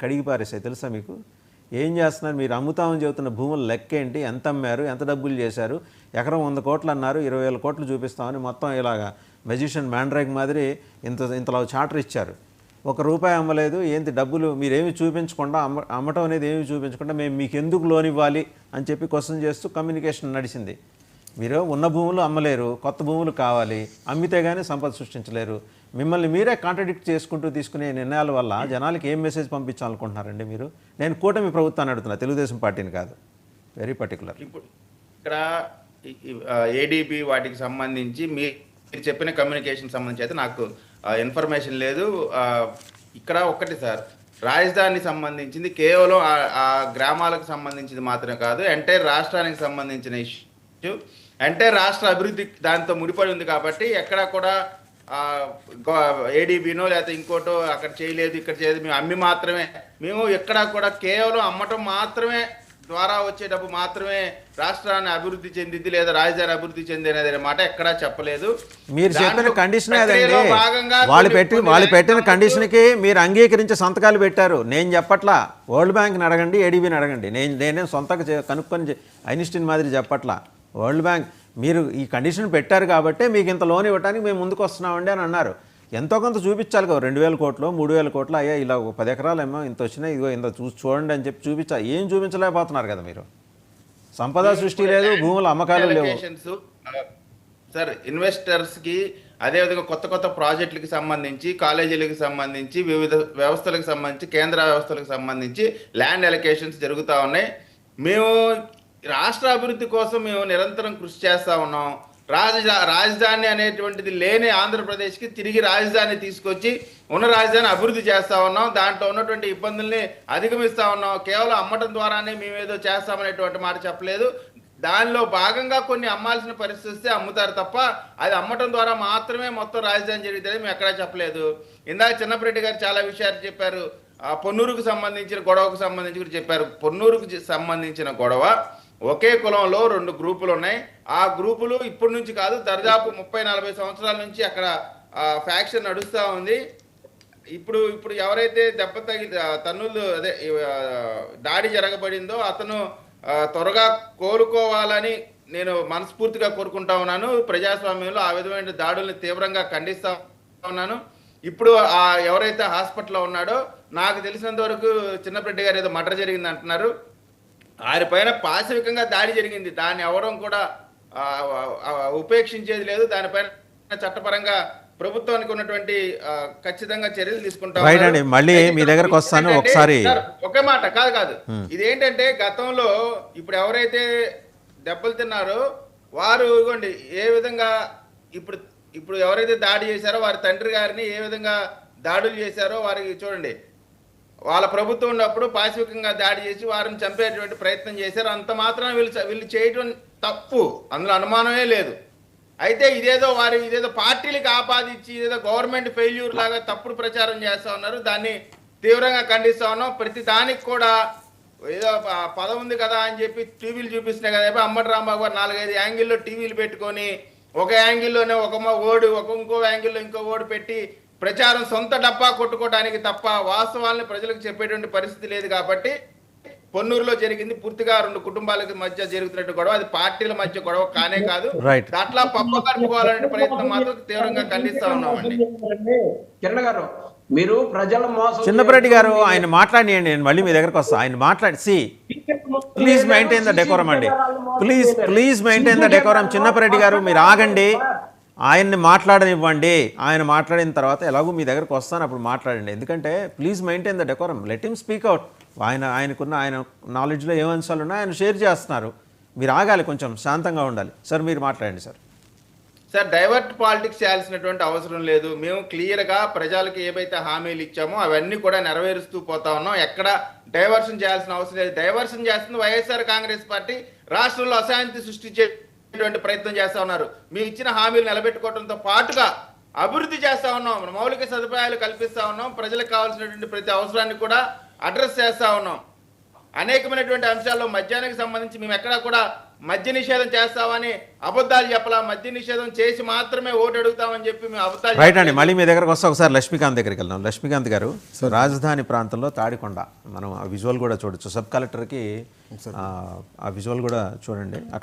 కడిగి పారేసాయి తెలుసా మీకు? ఏం చేస్తున్నారు? మీరు అమ్ముతామని చెబుతున్న భూముల లెక్క ఏంటి? ఎంత అమ్మారు? ఎంత డబ్బులు చేశారు? ఎకరం వంద కోట్లు అన్నారు. ఇరవై వేల కోట్లు చూపిస్తామని మొత్తం ఇలాగా మెజిషియన్ మ్యాండ్రైక్ మాదిరి ఇంత ఇంతలో చార్టర్ ఇచ్చారు. ఒక రూపాయి అమ్మలేదు. ఏంటి డబ్బులు? మీరేమి చూపించకుండా అమ్మ అమ్మటం అనేది ఏమి చూపించకుండా మేము మీకు ఎందుకు లోన్ ఇవ్వాలి అని చెప్పి క్వశ్చన్ చేస్తూ కమ్యూనికేషన్ నడిచింది. మీరు ఉన్న భూములు అమ్మలేరు. కొత్త భూములు కావాలి. అమ్మితే కానీ సంపద సృష్టించలేరు. మిమ్మల్ని మీరే కాంట్రడిక్ట్ చేసుకుంటూ తీసుకునే నిర్ణయాల వల్ల జనాలకి ఏం మెసేజ్ పంపించాలనుకుంటున్నారండి మీరు? నేను కూటమి ప్రభుత్వాన్ని అడుగుతున్నా తెలుగుదేశం పార్టీని కాదు. వెరీ పర్టికులర్ ఇప్పుడు ఇక్కడ ఏడీపీ వాటికి సంబంధించి మీ మీరు చెప్పిన కమ్యూనికేషన్ సంబంధించి అయితే నాకు ఇన్ఫర్మేషన్ లేదు. ఇక్కడ ఒక్కటి సార్ రాజధాని సంబంధించింది కేవలం ఆ- గ్రామాలకు సంబంధించింది మాత్రమే కాదు ఎంటైర్ రాష్ట్రానికి సంబంధించిన ఇష్యూ ఎంటైర్ రాష్ట్ర అభివృద్ధి దాంతో ముడిపడి ఉంది కాబట్టి ఎక్కడ కూడా ఏడీబీనో లేకపోతే ఇంకోటో అక్కడ చేయలేదు ఇక్కడ చేయలేదు మేము అమ్మి మాత్రమే. మేము ఎక్కడ కూడా కేవలం అమ్మటం మాత్రమే ద్వారా వచ్చే డబ్బు మాత్రమే రాష్ట్రాన్ని అభివృద్ధి చెందింది లేదా రాజధాని అభివృద్ధి చెందినది అనే మాట ఎక్కడా చెప్పలేదు. మీరు చెప్పిన కండిషన్ వాళ్ళు పెట్టి వాళ్ళు పెట్టిన కండిషన్కి మీరు అంగీకరించి సంతకాలు పెట్టారు. నేను చెప్పట్లా. వరల్డ్ బ్యాంక్ని అడగండి ఏడీబీని అడగండి. నేను నేనేం సొంతగా కనుక్కొని ఐన్స్టీన్ మాదిరి చెప్పట్లా. వరల్డ్ బ్యాంక్ మీరు ఈ కండిషన్ పెట్టారు కాబట్టి మీకు ఇంత లోన్ ఇవ్వడానికి మేము ముందుకు వస్తున్నామండి అని అన్నారు. ఎంతో కొంత చూపించాలి కదా రెండు వేల కోట్లు మూడు వేల కోట్లు అయ్యా ఇలా ఒక పది ఎకరాలు ఏమో ఇంత వచ్చినాయి ఇదిగో ఇంత చూసి చూడండి అని చెప్పి చూపించాలి ఏం చూపించలేకపోతున్నారు కదా మీరు? సంపద సృష్టి లేదు భూముల అమ్మకాలు లేవు. సార్ ఇన్వెస్టర్స్కి అదేవిధంగా కొత్త కొత్త ప్రాజెక్టులకు సంబంధించి కాలేజీలకు సంబంధించి వివిధ వ్యవస్థలకు సంబంధించి కేంద్ర వ్యవస్థలకు సంబంధించి ల్యాండ్ అలొకేషన్స్ జరుగుతూ ఉన్నాయి. మేము రాష్ట్ర అభివృద్ధి కోసం మేము నిరంతరం కృషి చేస్తా ఉన్నాం. రాజధా రాజధాని అనేటువంటిది లేని ఆంధ్రప్రదేశ్కి తిరిగి రాజధాని తీసుకొచ్చి ఉన్న రాజధాని అభివృద్ధి చేస్తా ఉన్నాం. దాంట్లో ఉన్నటువంటి ఇబ్బందుల్ని అధిగమిస్తా ఉన్నాం. కేవలం అమ్మటం ద్వారానే మేము ఏదో చేస్తామనేటువంటి మాట చెప్పలేదు. దానిలో భాగంగా కొన్ని అమ్మాల్సిన పరిస్థితి వస్తే అమ్ముతారు తప్ప అది అమ్మటం ద్వారా మాత్రమే మొత్తం రాజధాని జరిగితే మేము ఎక్కడా చెప్పలేదు. ఇందాక చిన్నపరెడ్డి గారు చాలా విషయాలు చెప్పారు. ఆ పొన్నూరుకు సంబంధించిన గొడవకు సంబంధించి కూడా చెప్పారు. పొన్నూరుకు సంబంధించిన గొడవ. ఒకే కులంలో రెండు గ్రూపులు ఉన్నాయి. ఆ గ్రూపులు ఇప్పటి నుంచి కాదు దర్దాపు ముప్పై నలభై సంవత్సరాల నుంచి అక్కడ ఫ్యాక్షన్ నడుస్తూ ఉంది. ఇప్పుడు ఇప్పుడు ఎవరైతే దెబ్బ తగి తన్నులు అదే దాడి జరగబడిందో అతను త్వరగా కోలుకోవాలని నేను మనస్ఫూర్తిగా కోరుకుంటా ఉన్నాను. ప్రజాస్వామ్యంలో ఆ విధమైన దాడుల్ని తీవ్రంగా ఖండిస్తా ఉన్నాను. ఇప్పుడు ఆ ఎవరైతే హాస్పిటల్లో ఉన్నాడో నాకు తెలిసినంత వరకు చిన్నపెట్టి గారు ఏదో మటర్ జరిగింది అంటున్నారు ఆయన పైన పాశవికంగా దాడి జరిగింది. దాన్ని ఎవరం కూడా ఉపేక్షించేది లేదు. దానిపైన చట్టపరంగా ప్రభుత్వానికి ఉన్నటువంటి ఖచ్చితంగా చర్యలు తీసుకుంటాం. మళ్ళీ మీ దగ్గరకు వస్తాను. ఒకసారి- ఒకే మాట కాదు కాదు. ఇదేంటంటే గతంలో ఇప్పుడు ఎవరైతే దెబ్బలు తిన్నారో వారు ఇగోండి ఏ విధంగా ఇప్పుడు ఇప్పుడు ఎవరైతే దాడి చేశారో వారి తండ్రి గారిని ఏ విధంగా దాడులు చేశారో వారికి చూడండి. వాళ్ళ ప్రభుత్వం ఉన్నప్పుడు పాశవికంగా దాడి చేసి వారిని చంపేటువంటి ప్రయత్నం చేశారు. అంత మాత్రం వీళ్ళు వీళ్ళు చేయడం తప్పు. అందులో అనుమానమే లేదు. అయితే ఇదేదో వారు ఇదేదో పార్టీలకు ఆపాదించి ఇదేదో గవర్నమెంట్ ఫెయిల్యూర్ లాగా తప్పుడు ప్రచారం చేస్తా ఉన్నారు. దాన్ని తీవ్రంగా ఖండిస్తా ఉన్నాం. ప్రతి దానికి కూడా ఏదో ప- పదం ఉంది కదా అని చెప్పి టీవీలు చూపిస్తున్నాయి కదా. చెప్పి అమ్మటి రాంబాబు గారు నాలుగైదు యాంగిల్లో టీవీలు పెట్టుకొని ఒక యాంగిల్లోనే ఒక ఓడి ఓడు ఒక ఇంకో యాంగిల్లో ఇంకో ఓడు పెట్టి ప్రచారం సొంత డబ్బా కొట్టుకోవడానికి తప్ప వాస్తవాలను ప్రజలకు చెప్పేటువంటి పరిస్థితి లేదు కాబట్టి పొన్నూరులో జరిగింది. పూర్తిగా రెండు కుటుంబాలకు మధ్య జరుగుతున్నట్టు గొడవ. అది పార్టీల మధ్య గొడవ కానే కాదు. అట్లా పప్ప కలుపుకోవాలనే ప్రయత్నం మాత్రం తీవ్రంగా ఖండిస్తా ఉన్నామండి. కిరణ్ గారు మీరు ప్రజల మోసం చిన్నపరెడ్డి గారు ఆయన మాట్లాడియండి నేను మళ్ళీ మీ దగ్గరకు వస్తా. ఆయన మాట్లాడి సి ప్లీజ్ మెయింటైన్ ద డెకోరం అండి. Please please maintain the decorum Chinnapareddy గారు మీరు ఆగండి. ఆయన్ని మాట్లాడనివ్వండి. ఆయన మాట్లాడిన తర్వాత ఎలాగో మీ దగ్గరకు వస్తాను అప్పుడు మాట్లాడండి. ఎందుకంటే please maintain the decorum let him speak out ఆయన ఆయనకున్న ఆయన నాలెడ్జ్లో ఏం అంశాలు ఉన్నాయో ఆయన షేర్ చేస్తున్నారు. మీరు ఆగాలి కొంచెం శాంతంగా ఉండాలి. సార్ మీరు మాట్లాడండి సార్ సార్ డైవర్ట్ పాలిటిక్స్ చేయాల్సినటువంటి అవసరం లేదు. మేము క్లియర్గా ప్రజలకు ఏవైతే హామీలు ఇచ్చామో అవన్నీ కూడా నెరవేరుస్తూ పోతా ఉన్నాం. ఎక్కడ డైవర్షన్ చేయాల్సిన అవసరం లేదు. డైవర్షన్ చేస్తుంది వైఎస్ఆర్ కాంగ్రెస్ పార్టీ. రాష్ట్రంలో అశాంతి సృష్టించే ప్రయత్నం చేస్తా ఉన్నారు. మేము ఇచ్చిన హామీలు నిలబెట్టుకోవడంతో పాటుగా అభివృద్ధి చేస్తా ఉన్నాం. మౌలిక సదుపాయాలు కల్పిస్తా ఉన్నాం. ప్రజలకు కావాల్సినటువంటి ప్రతి అవసరాన్ని కూడా అడ్రస్ చేస్తా ఉన్నాం. అనేకమైనటువంటి అంశాల్లో మద్యానికి సంబంధించి మేము ఎక్కడా కూడా మద్య నిషేధం చేస్తామని అబద్ధాలు చెప్పలా. మద్య నిషేధం చేసి మాత్రమే ఓటు అడుగుతామని చెప్పి మేము అబద్ధాలు రైట్ అండి. మళ్ళీ మీ దగ్గరకు వస్తే ఒకసారి లక్ష్మీకాంత్ దగ్గరికి వెళ్దాం. లక్ష్మీకాంత్ గారు రాజధాని ప్రాంతంలో తాడికొండ. మనం ఆ విజువల్ కూడా చూడొచ్చు. సబ్ కలెక్టర్కి ఆ, ఆ విజువల్ కూడా చూడండి. అక్కడ